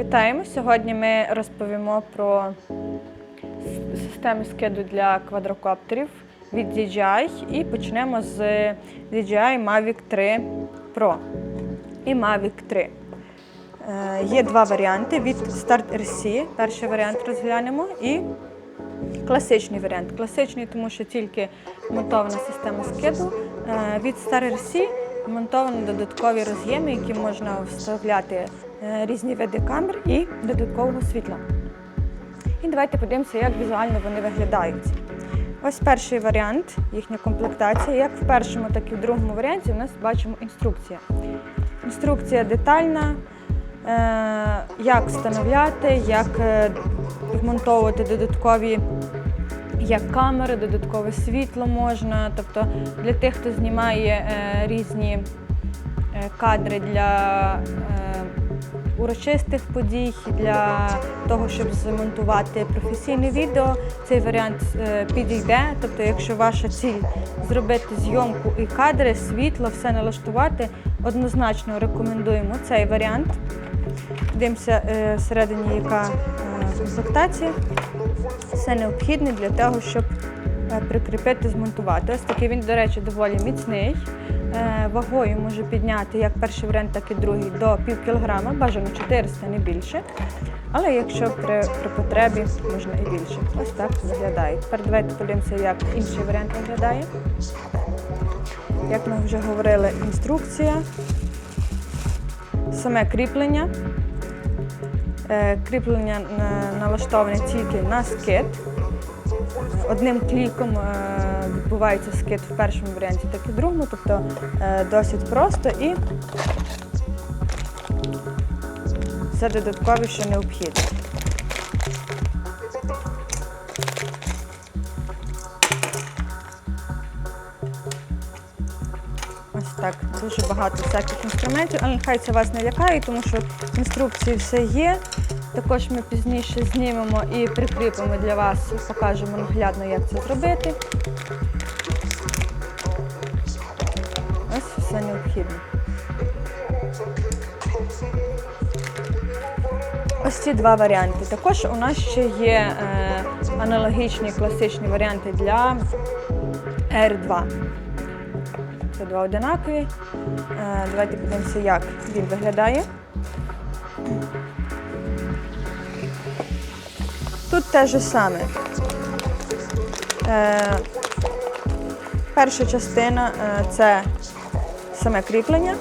Вітаємо! Сьогодні ми розповімо про системи скиду для квадрокоптерів від DJI і почнемо з DJI Mavic 3 Pro і Mavic 3. Е, Є два варіанти від Start RC. Перший варіант розглянемо і класичний варіант. Класичний, тому що тільки монтована система скиду. Е, Від Star RC монтовані додаткові роз'єми, які можна вставляти різні види камер і додаткового світла. І давайте подивимося, як візуально вони виглядають. Ось перший варіант, їхня комплектація. Як в першому, так і в другому варіанті у нас бачимо інструкція. Інструкція детальна, е, як встановляти, як е, вмонтовувати додаткові як камери, додаткове світло можна. Тобто для тих, хто знімає е, різні е, кадри для е, урочистих подій, для того, щоб змонтувати професійне відео, цей варіант е, підійде. Тобто, якщо ваша ціль зробити зйомку і кадри, світло, все налаштувати, однозначно рекомендуємо цей варіант. Дивимося е, всередині, яка е, комплектація. Все необхідне для того, щоб прикріпити, змонтувати. Такий він, до речі, доволі міцний. Е, Вагою може підняти як перший варіант, так і другий до пів кілограма, бажано 400, не більше. Але якщо при, при потребі можна і більше. Ось так виглядає. Тепер давайте подивимося, як інший варіант виглядає. Як ми вже говорили, інструкція, саме кріплення. Е, Кріплення налаштоване тільки на скид. Одним кліком е, відбувається скид в першому варіанті, так і в другому, тобто е, досить просто і все додаткові, що необхідно. Так, дуже багато всяких інструментів, але нехай це вас не лякає, тому що інструкції все є. Також ми пізніше знімемо і прикріпимо для вас, покажемо наглядно, як це зробити. Ось все необхідне. Ось ці два варіанти. Також у нас ще є е, аналогічні класичні варіанти для R2. Це два одинакові. Е, Давайте подивимося, як він виглядає. Тут те ж саме. Е, Перша частина е, це саме кріплення.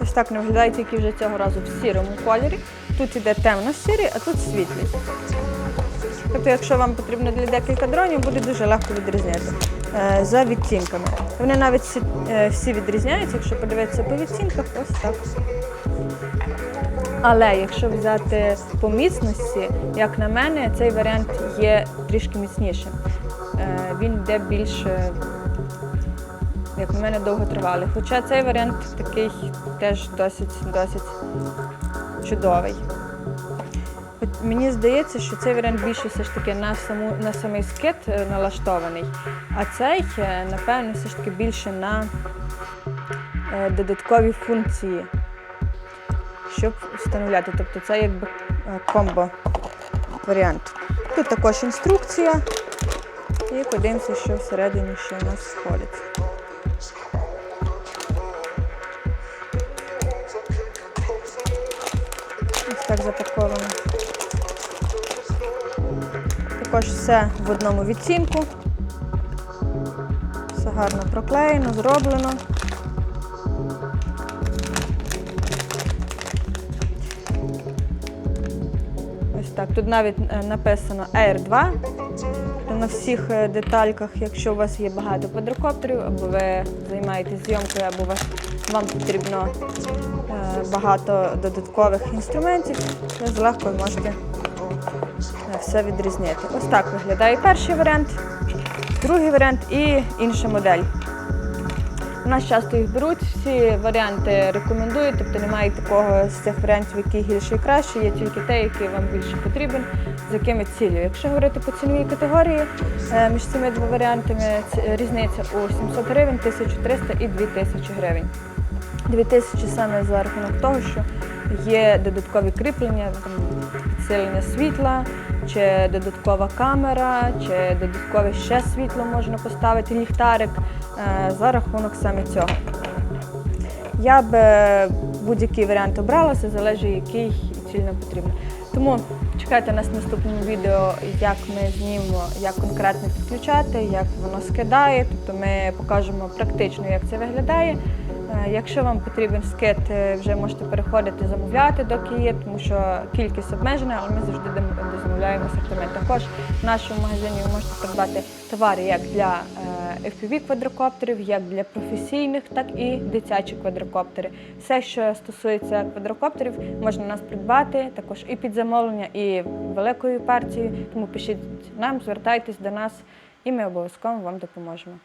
Ось так не виглядає тільки вже цього разу в сірому кольорі. Тут іде темно-сірий, а тут світлий. Тобто, якщо вам потрібно для декілька дронів, буде дуже легко відрізняти е, за відтінками. Вони навіть всі, е, всі відрізняються, якщо подивитися по відтінках, ось так. Але якщо взяти по міцності, як на мене, цей варіант є трішки міцнішим. Е, Він йде більш, е, як на мене, довготривалий. Хоча цей варіант такий теж досить, досить чудовий. Мені здається, що цей варіант більше все ж таки на саму на самий скид е, налаштований, а цей, е, напевно, все ж таки більше на е, додаткові функції, щоб встановляти. Тобто це якби е, комбо варіант. Тут також інструкція. І подивимося, що всередині ще у нас входить. Ось так запаковано. Також все в одному відтінку. Все гарно проклеєно, зроблено. Ось так. Тут навіть е, написано Air 2. На всіх е, детальках, якщо у вас є багато квадрокоптерів, або ви займаєтесь зйомкою, або вас, вам потрібно е, багато додаткових інструментів, ви легко можете все відрізнити. Ось так виглядає перший варіант, другий варіант і інша модель. У нас часто їх беруть, всі варіанти рекомендують, тобто немає такого з цих варіантів, який гірший і кращий, є тільки той, який вам більше потрібен, з якими цілею. Якщо говорити по ціновій категорії, е, між цими двома варіантами різниця у 700 гривень, 1300 і 2000 гривень. 2000 саме за рахунок того, що є додаткові кріплення, там, підсилення світла, чи додаткова камера, чи додаткове ще світло можна поставити, ліхтарик е, за рахунок саме цього. Я б е, будь-який варіант обрала, це залежить, який цільно потрібно. Тому чекайте нас в наступному відео, як ми знімемо, як конкретно підключати, як воно скидає. Тобто ми покажемо практично, як це виглядає. Е, Якщо вам потрібен скид, е, вже можете переходити, замовляти, доки є, тому що кількість обмежена, але ми завжди замовляємо асортимент. Також в нашому магазині ви можете придбати товари як для е, FPV квадрокоптерів, як для професійних, так і дитячі квадрокоптери. Все, що стосується квадрокоптерів, можна нас придбати також і під замовлення, і великою партією. Тому пишіть нам, звертайтесь до нас, і ми обов'язково вам допоможемо.